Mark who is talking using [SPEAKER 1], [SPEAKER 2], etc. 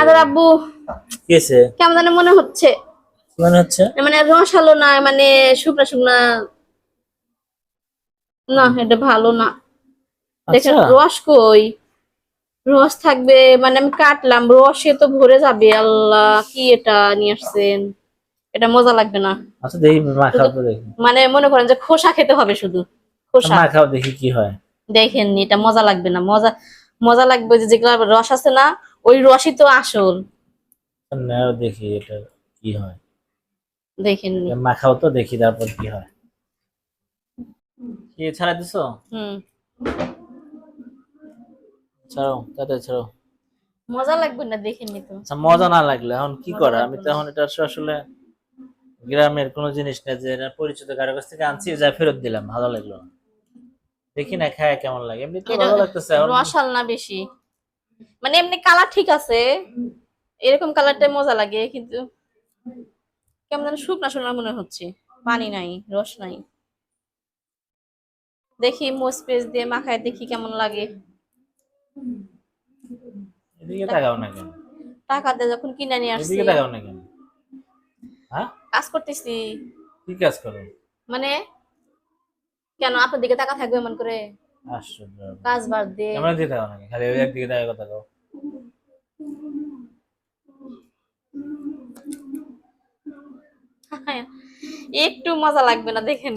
[SPEAKER 1] আদর আব্বু।
[SPEAKER 2] কি হয়েছে?
[SPEAKER 1] কেমন জানি মনে হচ্ছে।
[SPEAKER 2] মনে হচ্ছে?
[SPEAKER 1] মানে রসালো না মানে শুকনা শুকনা। না এটা ভালো না। দেখেন
[SPEAKER 2] আচ্ছা
[SPEAKER 1] রস কই? রস থাকবে মানে আমি কাটলাম রসে তো ভরে যাবে। আল্লাহ কি এটা নিয়ে আসছেন? এটা মজা লাগবে না।
[SPEAKER 2] আচ্ছা দেখি মাখাও তো দেখি।
[SPEAKER 1] মানে মনে করেন যে খোসা খেতে হবে শুধু খোসা।
[SPEAKER 2] মাখাও দেখি কি হয়।
[SPEAKER 1] দেখেননি এটা মজা লাগবে না। মজা মজা লাগবে যে যেগুলো রস আছে না ওই রসই তো আসল।
[SPEAKER 2] নাও দেখি এটা কি হয়।
[SPEAKER 1] দেখেননি
[SPEAKER 2] মাখাও তো দেখি তারপর কি হয়। কি ছাড়া দিছো?
[SPEAKER 1] হুম।
[SPEAKER 2] ছাড়ো তাড়াতাড়ি ছাড়ো
[SPEAKER 1] মজা লাগবে না দেখেননি তো।
[SPEAKER 2] আচ্ছা মজা না লাগলে এখন কি করা? আমি তো এখন এটা আসলে গ্রামের কোনো জিনিস না যে এটা পরিচিত কারও কাছ থেকে আনছি যা ফেরত দিলাম ভালো লাগল না। দেখি না খায় কেমন লাগে। এমনি তো ভালো লাগতেছে
[SPEAKER 1] রসাল না বেশি। মানে এমনি কালার ঠিক আছে। এরকম কালারটাই মজা লাগে কিন্তু কেমন যেন শুকনা শুকনা মনে হচ্ছে। পানি নাই রস নাই। দেখি মোস পেস্ট দিয়ে মাখায় দেখি কেমন লাগে। টাকা দিয়ে যখন কিনে নিয়ে আসছি।
[SPEAKER 2] হ্যাঁ?
[SPEAKER 1] কাজ করতেছি।
[SPEAKER 2] কি কাজ করো?
[SPEAKER 1] মানে কেন আপনার দিকে টাকা থাকবে এমন করে?
[SPEAKER 2] আশ্চর্য
[SPEAKER 1] কাজ বাদ দিয়ে।
[SPEAKER 2] ক্যামেরা দিয়ে তাকাও নাকি খালি ওই একদিকে তাকাও কথা কও।
[SPEAKER 1] একটু মজা লাগবে না দেখে